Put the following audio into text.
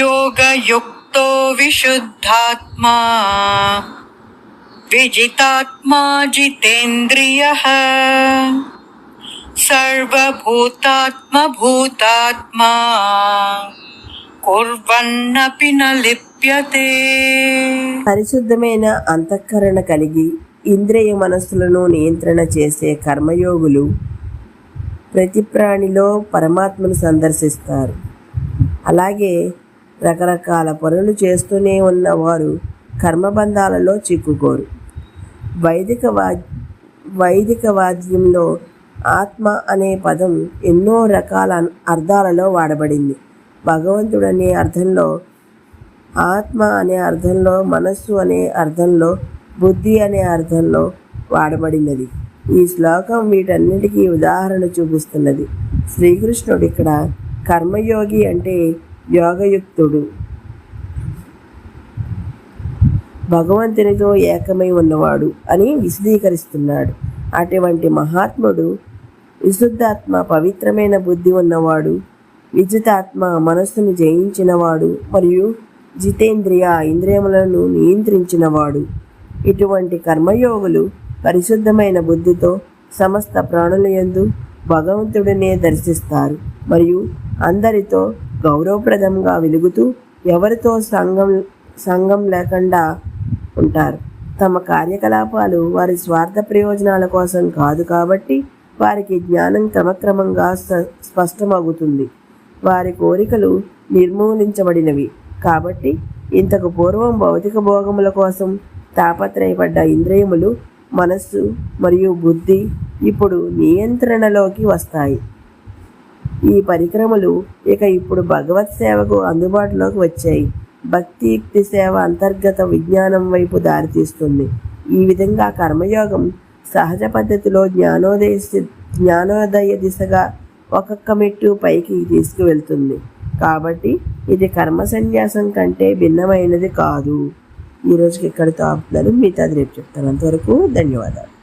योगयुक्तो विशुद्धात्मा विजितात्मा जितेन्द्रियः सर्वभूतात्मभूतात्मा कुर्वन्नपि न लिप्यते పరిశుద్ధమైన అంతఃకరణ కలిగి ఇంద్రియ మనస్సులను నియంత్రణ చేసే కర్మయోగులు ప్రతి ప్రాణిలో పరమాత్మను సందర్శిస్తారు అలాగే రకరకాల పనులు చేస్తూనే ఉన్నవారు కర్మబంధాలలో చిక్కుకోరు. వైదిక వా వైదిక వాద్యంలో ఆత్మ అనే పదం ఎన్నో రకాల అర్థాలలో వాడబడింది. భగవంతుడు అనే అర్థంలో ఆత్మ అనే అర్థంలో మనస్సు అనే అర్థంలో బుద్ధి అనే అర్థంలో వాడబడినది. ఈ శ్లోకం వీటన్నిటికీ ఉదాహరణ చూపిస్తున్నది. శ్రీకృష్ణుడు ఇక్కడ కర్మయోగి అంటే యోగయుక్తుడు. భగవంతునితో ఏకమై ఉన్నవాడు అని విశదీకరిస్తున్నాడు. అటువంటి మహాత్ముడు విశుద్ధాత్మ పవిత్రమైన బుద్ధి ఉన్నవాడు విద్యుతాత్మ మనస్సును జయించినవాడు మరియు జితేంద్రియ ఇంద్రియములను నియంత్రించినవాడు. ఇటువంటి కర్మయోగులు పరిశుద్ధమైన బుద్ధితో సమస్త ప్రాణుల యందు భగవంతుడినే దర్శిస్తారు మరియు అందరితో గౌరవప్రదంగా వెలుగుతూ ఎవరితో సంఘం సంఘం లేకుండా ఉంటారు. తమ కార్యకలాపాలు వారి స్వార్థ ప్రయోజనాల కోసం కాదు కాబట్టి వారికి జ్ఞానం క్రమక్రమంగా స్పష్టమవుతుంది. వారి కోరికలు నిర్మూలించబడినవి. కాబట్టి ఇంతకు పూర్వం భౌతిక భోగముల కోసం తాపత్రయపడ్డ ఇంద్రియములు మనస్సు మరియు బుద్ధి ఇప్పుడు నియంత్రణలోకి వస్తాయి. ఈ పరిక్రమలు ఇక ఇప్పుడు భగవత్ సేవకు అందుబాటులోకి వచ్చాయి. భక్తియుక్తి సేవ అంతర్గత విజ్ఞానం వైపు దారితీస్తుంది. ఈ విధంగా కర్మయోగం సహజ పద్ధతిలో జ్ఞానోదయ జ్ఞానోదయ దిశగా ఒక్కొక్క మెట్టు పైకి తీసుకువెళ్తుంది. కాబట్టి ఇది కర్మ సన్యాసం కంటే భిన్నమైనది కాదు. ఈ రోజుకి ఇక్కడితో ఆపుతున్నాను. మిగతాది రేపు చెప్తాను. అంతవరకు ధన్యవాదాలు.